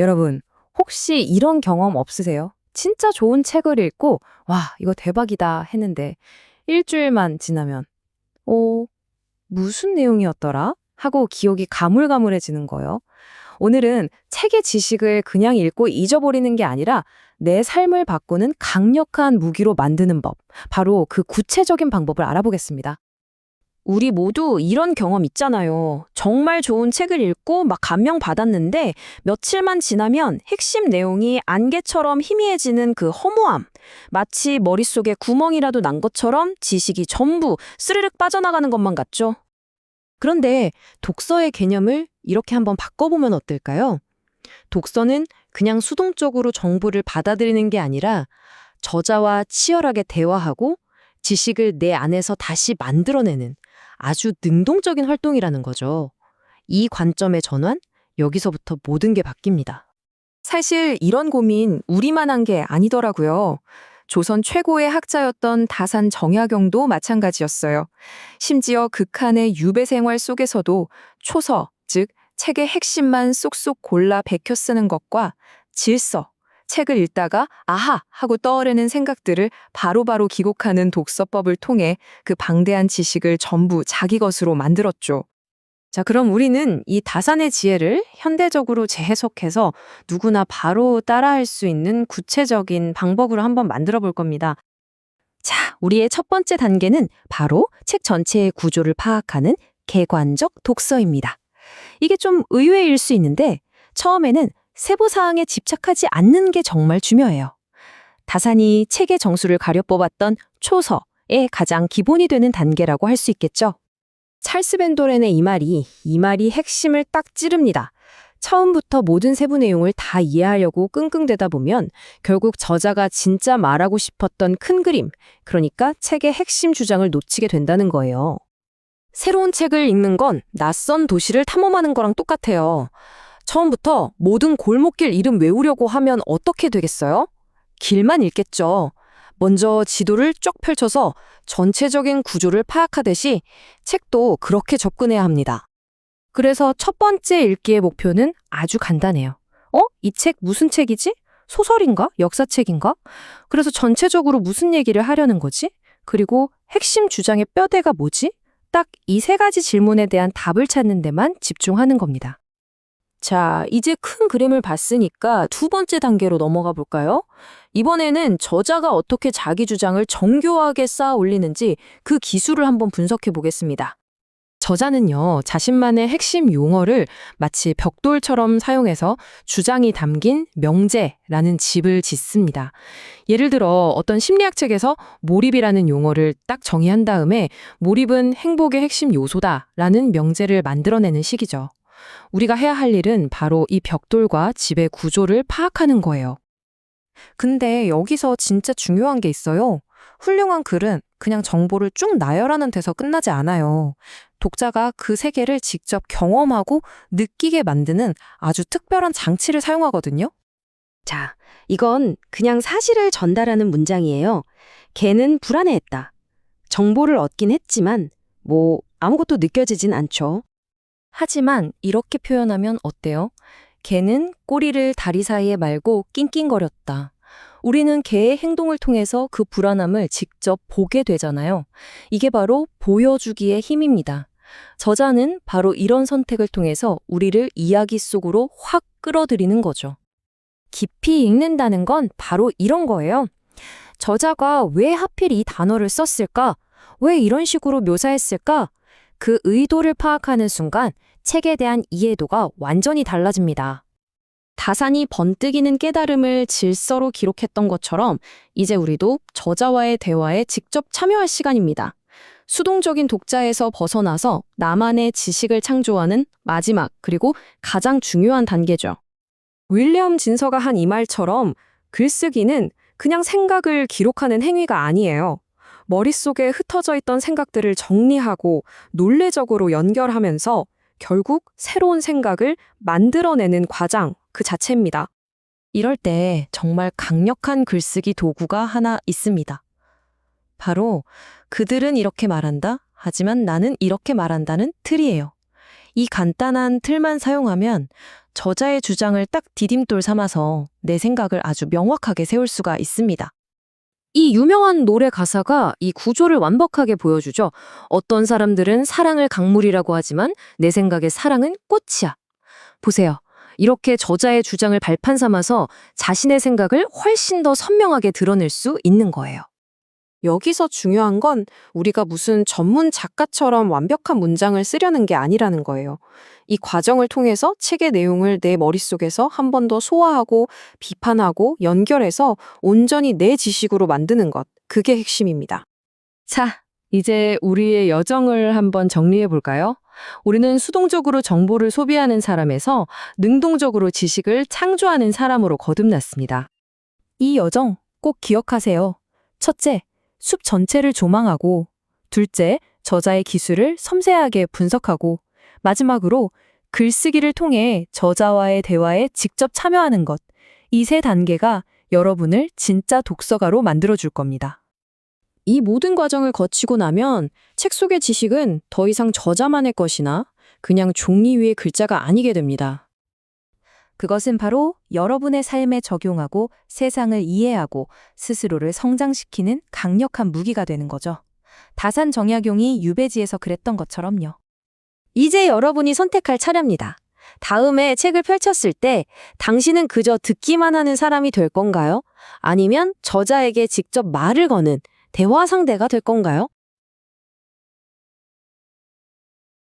여러분, 혹시 이런 경험 없으세요? 진짜 좋은 책을 읽고, 와, 이거 대박이다 했는데, 일주일만 지나면, 어, 무슨 내용이었더라? 하고 기억이 가물가물해지는 거예요. 오늘은 책의 지식을 그냥 읽고 잊어버리는 게 아니라 내 삶을 바꾸는 강력한 무기로 만드는 법, 바로 그 구체적인 방법을 알아보겠습니다. 우리 모두 이런 경험 있잖아요. 정말 좋은 책을 읽고 막 감명 받았는데 며칠만 지나면 핵심 내용이 안개처럼 희미해지는 그 허무함. 마치 머릿속에 구멍이라도 난 것처럼 지식이 전부 스르륵 빠져나가는 것만 같죠? 그런데 독서의 개념을 이렇게 한번 바꿔보면 어떨까요? 독서는 그냥 수동적으로 정보를 받아들이는 게 아니라 저자와 치열하게 대화하고 지식을 내 안에서 다시 만들어내는 아주 능동적인 활동이라는 거죠. 이 관점의 전환, 여기서부터 모든 게 바뀝니다. 사실 이런 고민 우리만 한 게 아니더라고요. 조선 최고의 학자였던 다산 정약용도 마찬가지였어요. 심지어 극한의 유배 생활 속에서도 초서, 즉 책의 핵심만 쏙쏙 골라 베껴 쓰는 것과 질서, 책을 읽다가 아하 하고 떠오르는 생각들을 바로바로 기록하는 독서법을 통해 그 방대한 지식을 전부 자기 것으로 만들었죠. 자, 그럼 우리는 이 다산의 지혜를 현대적으로 재해석해서 누구나 바로 따라할 수 있는 구체적인 방법으로 한번 만들어 볼 겁니다. 자, 우리의 첫 번째 단계는 바로 책 전체의 구조를 파악하는 개관적 독서입니다. 이게 좀 의외일 수 있는데 처음에는 세부 사항에 집착하지 않는 게 정말 중요해요. 다산이 책의 정수를 가려 뽑았던 초서의 가장 기본이 되는 단계라고 할 수 있겠죠. 찰스 벤도렌의 이 말이 이 말이 핵심을 딱 찌릅니다. 처음부터 모든 세부 내용을 다 이해하려고 끙끙대다 보면 결국 저자가 진짜 말하고 싶었던 큰 그림, 그러니까 책의 핵심 주장을 놓치게 된다는 거예요. 새로운 책을 읽는 건 낯선 도시를 탐험하는 거랑 똑같아요. 처음부터 모든 골목길 이름 외우려고 하면 어떻게 되겠어요? 길만 읽겠죠. 먼저 지도를 쫙 펼쳐서 전체적인 구조를 파악하듯이 책도 그렇게 접근해야 합니다. 그래서 첫 번째 읽기의 목표는 아주 간단해요. 어? 이 책 무슨 책이지? 소설인가? 역사책인가? 그래서 전체적으로 무슨 얘기를 하려는 거지? 그리고 핵심 주장의 뼈대가 뭐지? 딱 이 세 가지 질문에 대한 답을 찾는 데만 집중하는 겁니다. 자, 이제 큰 그림을 봤으니까 두 번째 단계로 넘어가 볼까요? 이번에는 저자가 어떻게 자기 주장을 정교하게 쌓아 올리는지 그 기술을 한번 분석해 보겠습니다. 저자는요, 자신만의 핵심 용어를 마치 벽돌처럼 사용해서 주장이 담긴 명제라는 집을 짓습니다. 예를 들어 어떤 심리학 책에서 몰입이라는 용어를 딱 정의한 다음에 몰입은 행복의 핵심 요소다라는 명제를 만들어내는 식이죠. 우리가 해야 할 일은 바로 이 벽돌과 집의 구조를 파악하는 거예요. 근데 여기서 진짜 중요한 게 있어요. 훌륭한 글은 그냥 정보를 쭉 나열하는 데서 끝나지 않아요. 독자가 그 세계를 직접 경험하고 느끼게 만드는 아주 특별한 장치를 사용하거든요. 자, 이건 그냥 사실을 전달하는 문장이에요. 걔는 불안해했다. 정보를 얻긴 했지만, 뭐, 아무것도 느껴지진 않죠. 하지만 이렇게 표현하면 어때요? 개는 꼬리를 다리 사이에 말고 낑낑거렸다. 우리는 개의 행동을 통해서 그 불안함을 직접 보게 되잖아요. 이게 바로 보여주기의 힘입니다. 저자는 바로 이런 선택을 통해서 우리를 이야기 속으로 확 끌어들이는 거죠. 깊이 읽는다는 건 바로 이런 거예요. 저자가 왜 하필 이 단어를 썼을까? 왜 이런 식으로 묘사했을까? 그 의도를 파악하는 순간 책에 대한 이해도가 완전히 달라집니다. 다산이 번뜩이는 깨달음을 질서로 기록했던 것처럼 이제 우리도 저자와의 대화에 직접 참여할 시간입니다. 수동적인 독자에서 벗어나서 나만의 지식을 창조하는 마지막 그리고 가장 중요한 단계죠. 윌리엄 진서가 한 이 말처럼 글쓰기는 그냥 생각을 기록하는 행위가 아니에요. 머릿속에 흩어져 있던 생각들을 정리하고 논리적으로 연결하면서 결국 새로운 생각을 만들어내는 과정 그 자체입니다. 이럴 때 정말 강력한 글쓰기 도구가 하나 있습니다. 바로 그들은 이렇게 말한다. 하지만 나는 이렇게 말한다는 틀이에요. 이 간단한 틀만 사용하면 저자의 주장을 딱 디딤돌 삼아서 내 생각을 아주 명확하게 세울 수가 있습니다. 이 유명한 노래 가사가 이 구조를 완벽하게 보여주죠. 어떤 사람들은 사랑을 강물이라고 하지만 내 생각에 사랑은 꽃이야. 보세요. 이렇게 저자의 주장을 발판 삼아서 자신의 생각을 훨씬 더 선명하게 드러낼 수 있는 거예요. 여기서 중요한 건 우리가 무슨 전문 작가처럼 완벽한 문장을 쓰려는 게 아니라는 거예요. 이 과정을 통해서 책의 내용을 내 머릿속에서 한 번 더 소화하고 비판하고 연결해서 온전히 내 지식으로 만드는 것. 그게 핵심입니다. 자, 이제 우리의 여정을 한번 정리해 볼까요? 우리는 수동적으로 정보를 소비하는 사람에서 능동적으로 지식을 창조하는 사람으로 거듭났습니다. 이 여정 꼭 기억하세요. 첫째, 숲 전체를 조망하고, 둘째, 저자의 기술을 섬세하게 분석하고, 마지막으로 글쓰기를 통해 저자와의 대화에 직접 참여하는 것. 이 세 단계가 여러분을 진짜 독서가로 만들어줄 겁니다. 이 모든 과정을 거치고 나면 책 속의 지식은 더 이상 저자만의 것이나 그냥 종이 위의 글자가 아니게 됩니다. 그것은 바로 여러분의 삶에 적용하고 세상을 이해하고 스스로를 성장시키는 강력한 무기가 되는 거죠. 다산 정약용이 유배지에서 그랬던 것처럼요. 이제 여러분이 선택할 차례입니다. 다음에 책을 펼쳤을 때 당신은 그저 듣기만 하는 사람이 될 건가요? 아니면 저자에게 직접 말을 거는 대화 상대가 될 건가요?